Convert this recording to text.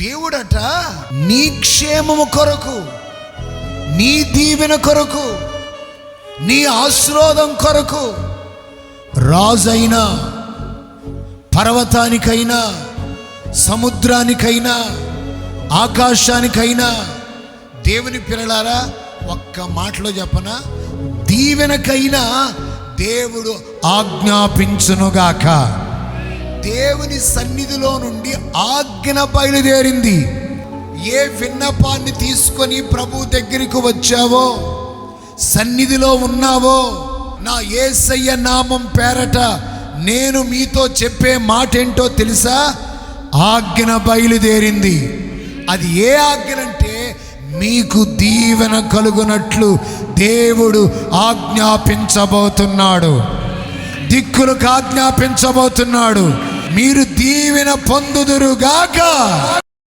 దేవుడట నీ క్షేమము కొరకు నీ దీవెన కొరకు నీ ఆశ్రోదం కొరకు రాజైనా పర్వతానికైనా సముద్రానికైనా ఆకాశానికైనా దేవుని పిల్లలారా ఒక్క మాటలో చెప్పన? దీవెనకైనా దేవుడు ఆజ్ఞాపించునుగాక. దేవుని సన్నిధిలో నుండి ఆజ్ఞ బయలుదేరింది. ఏ విన్నపాన్ని తీసుకొని ప్రభు దగ్గరికి వచ్చావో సన్నిధిలో ఉన్నావో నా ఏసయ్య నామం పేరట నేను మీతో చెప్పే మాట ఏంటో తెలుసా? ఆజ్ఞ బయలుదేరింది. అది ఏ ఆజ్ఞ అంటే మీకు దీవెన కలుగునట్లు దేవుడు ఆజ్ఞాపించబోతున్నాడు. దిక్కులకు ఆజ్ఞాపించబోతున్నాడు. మీరు దీవెన పొందుదురుగాక.